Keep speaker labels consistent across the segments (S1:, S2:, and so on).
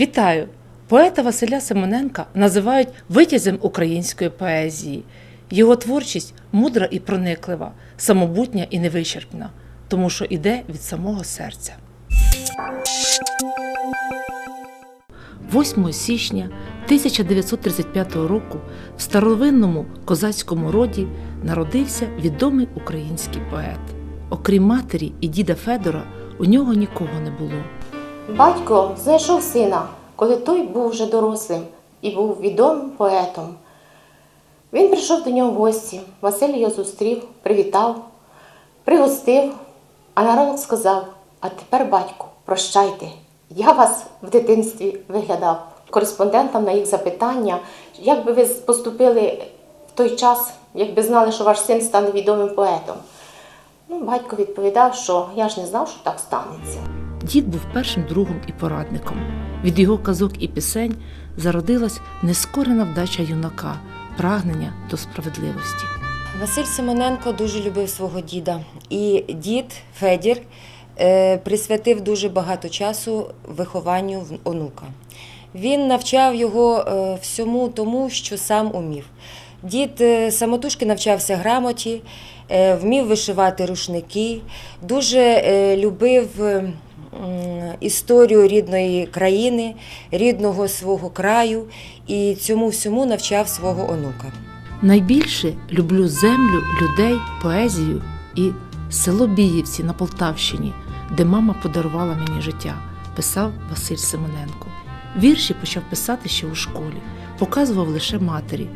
S1: Вітаю! Поета Василя Симоненка називають витязем української поезії. Його творчість мудра і прониклива, самобутня і невичерпна, тому що іде від самого серця. 8 січня 1935 року в старовинному козацькому роді народився відомий український поет. Окрім матері і діда Федора, у нього нікого не було.
S2: Батько знайшов сина, коли той був вже дорослим і був відомим поетом. Він прийшов до нього в гості, Василь його зустрів, привітав, пригостив, а на ранок сказав: А тепер, батьку, прощайте, я вас в дитинстві виглядав. Кореспондентам на їх запитання, як би ви поступили в той час, якби знали, що ваш син стане відомим поетом. Ну, батько відповідав, що я ж не знав, що так станеться.
S1: Дід був першим другом і порадником. Від його казок і пісень зародилась нескорена вдача юнака, прагнення до справедливості.
S3: Василь Симоненко дуже любив свого діда. І дід Федір е, присвятив дуже багато часу вихованню онука. Він навчав його е, всьому тому, що сам умів. Дід е, самотужки навчався грамоті, вмів вишивати рушники, дуже любив е, м, історію рідної країни, рідного свого краю і цьому всьому навчав свого онука.
S1: Найбільше люблю землю, людей, поезію і село Біївці на Полтавщині, де мама подарувала мені життя, писав Василь Симоненко. Вірші почав писати ще у школі, показував лише матері.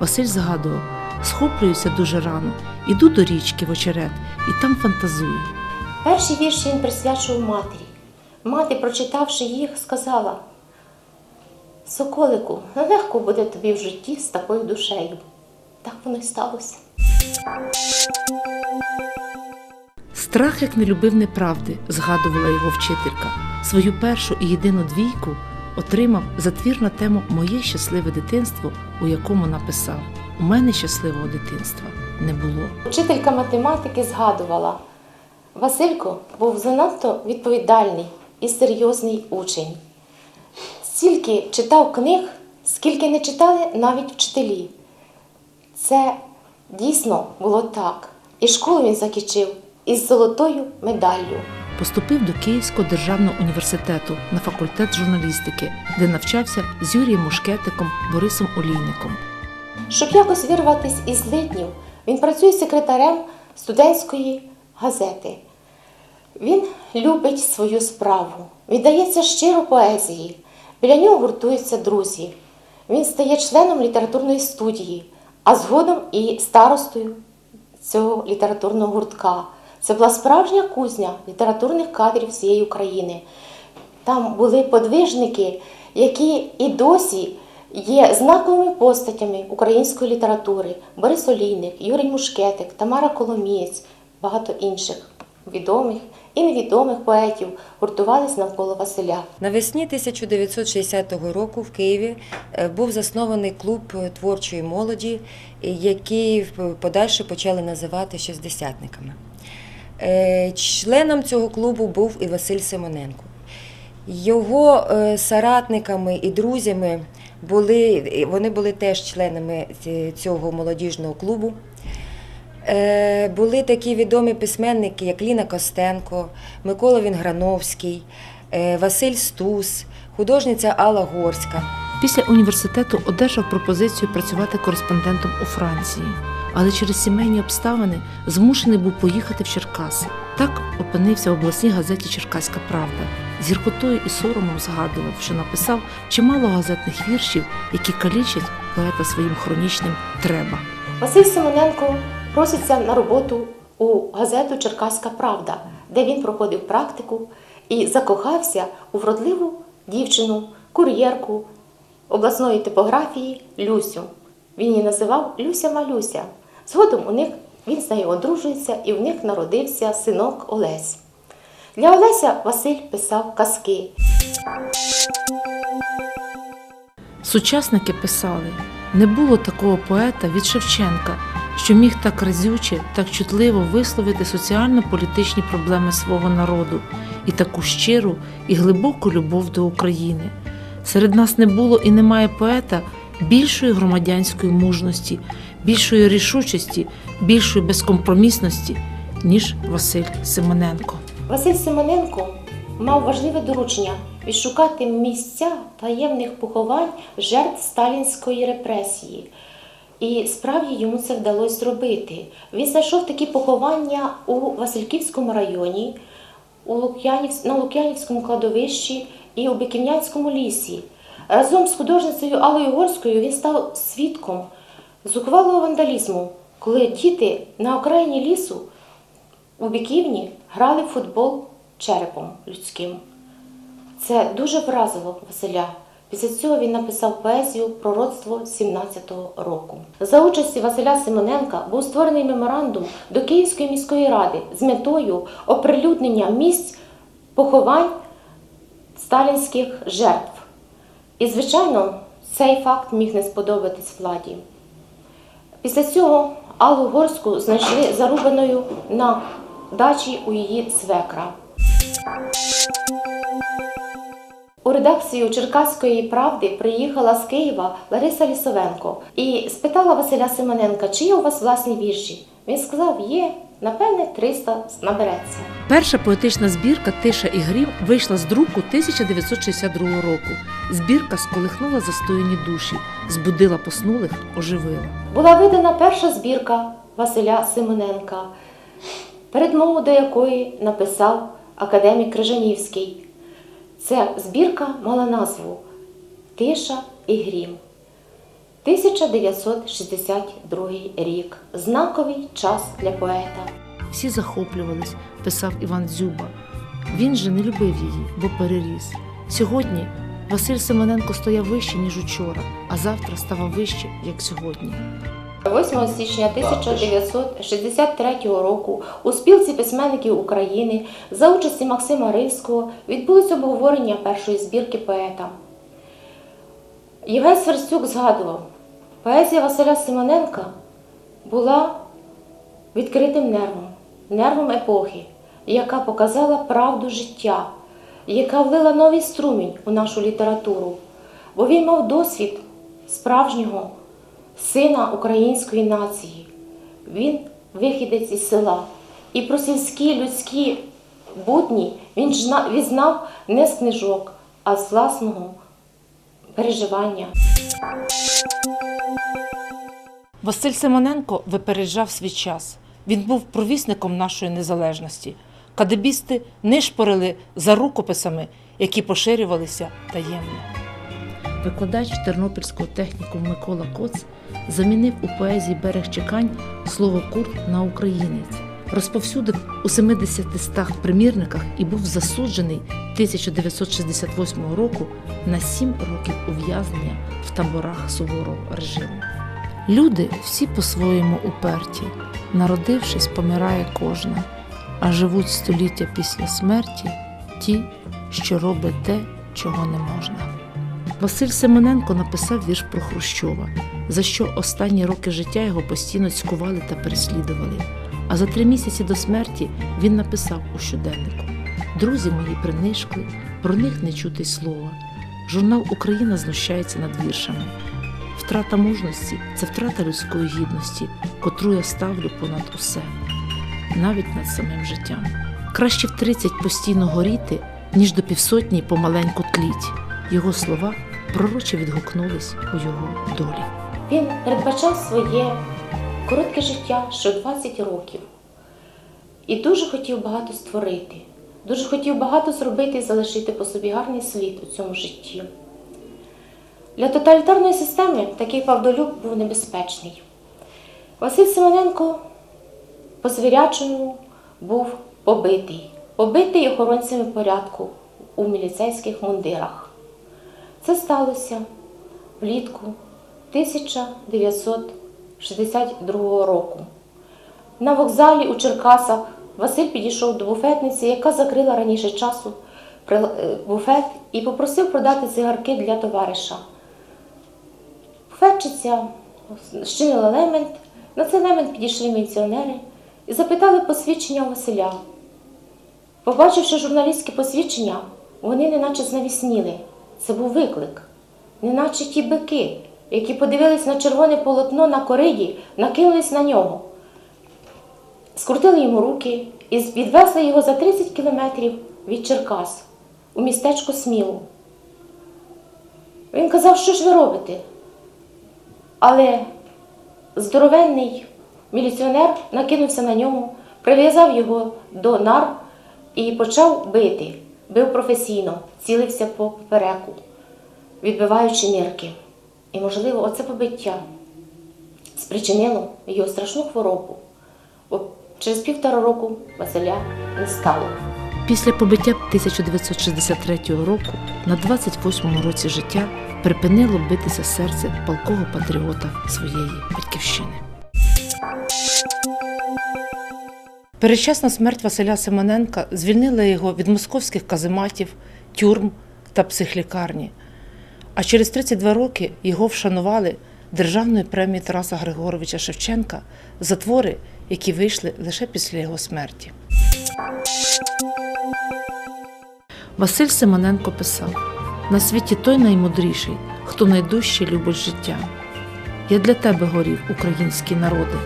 S1: Василь згадував: схоплююся дуже рано, іду до річки в очерет і там фантазую.
S2: Перші вірші він присвячував матері. Мати, прочитавши їх, сказала: Соколику, нелегко буде тобі в житті з такою душею. Так воно й сталося.
S1: Страх, як не любив неправди, згадувала його вчителька. Свою першу і єдину двійку отримав за твір на тему Моє щасливе дитинство, у якому написав: У мене щасливого дитинства не було.
S2: Вчителька математики згадувала, Василько був занадто відповідальний і серйозний учень. Стільки читав книг, скільки не читали навіть вчителі. Це дійсно було так. І школу він закінчив із золотою медаллю.
S1: Поступив до Київського державного університету на факультет журналістики, де навчався з Юрієм Мушкетиком, Борисом Олійником.
S2: Щоб якось вирватися із литнів, він працює секретарем студентської газети. Він любить свою справу, віддається щиро поезії. Біля нього гуртуються друзі. Він стає членом літературної студії, а згодом і старостою цього літературного гуртка. Це була справжня кузня літературних кадрів всієї України. Там були подвижники, які і досі є знаковими постатями української літератури: Борис Олійник, Юрій Мушкетик, Тамара Коломієць, багато інших відомих і невідомих поетів гуртувались навколо Василя.
S3: Навесні 1960 року в Києві е, був заснований клуб творчої молоді, е, який подальше почали називати шістдесятниками. Е, Членом цього клубу був і Василь Симоненко. Його соратниками і друзями були, вони були теж членами цього молодіжного клубу. Е, Були такі відомі письменники, як Ліна Костенко, Микола Вінграновський, е, Василь Стус, художниця Алла Горська.
S1: Після університету одержав пропозицію працювати кореспондентом у Франції, але через сімейні обставини змушений був поїхати в Черкаси. Так опинився в обласній газеті Черкаська Правда. З гіркотою і соромом згадував, що написав чимало газетних віршів, які калічать поета своїм хронічним треба.
S2: Василь Симоненко проситься на роботу у газету Черкаська Правда, де він проходив практику і закохався у вродливу дівчину, кур'єрку обласної типографії Люсю. Він її називав Люся Малюся. Згодом у них він з нею одружується і в них народився синок Олесь. Для Олеся Василь писав казки.
S1: Сучасники писали: не було такого поета від Шевченка, що міг так разюче, так чутливо висловити соціально-політичні проблеми свого народу і таку щиру і глибоку любов до України. Серед нас не було і немає поета більшої громадянської мужності, більшої рішучості, більшої безкомпромісності, ніж Василь Симоненко.
S2: Василь Симоненко мав важливе доручення відшукати місця таємних поховань жертв сталінської репресії. І справді йому це вдалося зробити. Він знайшов такі поховання у Васильківському районі, у Лук'янів... на Лук'янівському кладовищі і у Биківнянському лісі. Разом з художницею Аллою Горською він став свідком зухвалого вандалізму, коли діти на окраїні лісу у Біківні грали в футбол черепом людським. Це дуже вразило Василя. Після цього він написав поезію Пророцтво 17-го року. За участі Василя Симоненка був створений меморандум до Київської міської ради з метою оприлюднення місць поховань сталінських жертв. І, звичайно, цей факт міг не сподобатись владі. Після цього Аллу Горську знайшли зарубаною на дачі у її свекра. У редакцію Черкаської правди приїхала з Києва Лариса Лісовенко і спитала Василя Симоненка, чи є у вас власні вірші. Він сказав, є, напевне, 300 набереться.
S1: Перша поетична збірка Тиша і грім вийшла з друку 1962 року. Збірка сколихнула застояні душі, збудила поснулих, оживила.
S2: Була видана перша збірка Василя Симоненка, передмову до якої написав академік Крижанівський. Ця збірка мала назву Тиша і грім. 1962 рік. Знаковий час для поета.
S1: Всі захоплювались, писав Іван Дзюба. Він же не любив її, бо переріс. Сьогодні Василь Семененко стояв вище, ніж учора, а завтра ставав вище, як сьогодні.
S2: 8 січня 1963 року у спілці письменників України за участі Максима Рильського відбулось обговорення першої збірки поета. Євген Сверстюк згадував, поезія Василя Симоненка була відкритим нервом, нервом епохи, яка показала правду життя, яка влила новий струмінь у нашу літературу, бо він мав досвід справжнього сина української нації. Він вихідець із села. І про сільські людські будні він відзнав не з книжок, а з власного переживання.
S1: Василь Симоненко випереджав свій час. Він був провісником нашої незалежності. Кадебісти нишпорили за рукописами, які поширювалися таємно. Викладач Тернопільського технікуму Микола Коц замінив у поезії Берег Чекань слово курт на українець, розповсюдив у 70 стах примірниках і був засуджений 1968 року на 7 років ув'язнення в таборах суворого режиму. Люди всі по-своєму уперті, народившись, помирає кожна, а живуть століття після смерті ті, що роблять те, чого не можна. Василь Семененко написав вірш про Хрущова, за що останні роки життя його постійно цькували та переслідували. А за три місяці до смерті він написав у щоденнику: Друзі мої принишкли, про них не чути й слова. Журнал Україна знущається над віршами. Втрата мужності це втрата людської гідності, котру я ставлю понад усе, навіть над самим життям. Краще в 30 постійно горіти, ніж до півсотні помаленьку тліть. Його слова пророче відгукнулись у його долі.
S2: Він передбачав своє коротке життя ще 20 років і дуже хотів багато створити, дуже хотів багато зробити і залишити по собі гарний слід у цьому житті. Для тоталітарної системи такий Павдолюк був небезпечний. Василь Симоненко по звірячому був побитий, побитий охоронцями порядку у міліцейських мундирах. Це сталося влітку 1962 року. На вокзалі у Черкасах Василь підійшов до буфетниці, яка закрила раніше часу е, буфет і попросив продати цигарки для товариша. Буфетчиця щинила лемент. На цей лемент підійшли міліціонери і запитали посвідчення Василя. Побачивши журналістське посвідчення, вони неначе знавісніли. це був виклик. Неначе ті бики, які подивились на червоне полотно на кориді, накинулись на нього. Скрутили йому руки і відвезли його за 30 кілометрів від Черкас у містечко Смілу. Він казав, що ж ви робите? Але здоровенний міліціонер накинувся на ньому, прив'язав його до нар і почав бити. Бив професійно, цілився по попереку, відбиваючи нирки. І, можливо, оце побиття спричинило його страшну хворобу. Бо через півтора року Василя не стало.
S1: Після побиття 1963 року на 28-му році життя припинило битися серце палкого патріота своєї батьківщини. Передчасна смерть Василя Симоненка звільнила його від московських казематів, тюрм та психлікарні. А через 32 роки його вшанували Державною премією Тараса Григоровича Шевченка за твори, які вийшли лише після його смерті. Василь Симоненко писав: на світі той наймудріший, хто найдужче любить життя. Я для тебе горів, українські народи.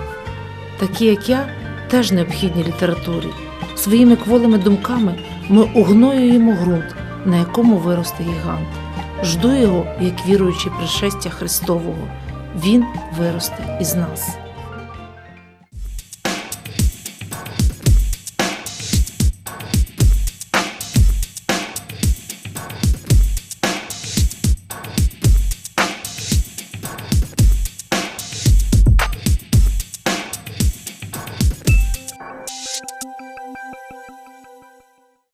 S1: Такі, як я, теж необхідні літературі. Своїми кволими думками ми угноюємо ґрунт, на якому виросте гігант. Жду його, як віруючий пришестя Христового. Він виросте із нас.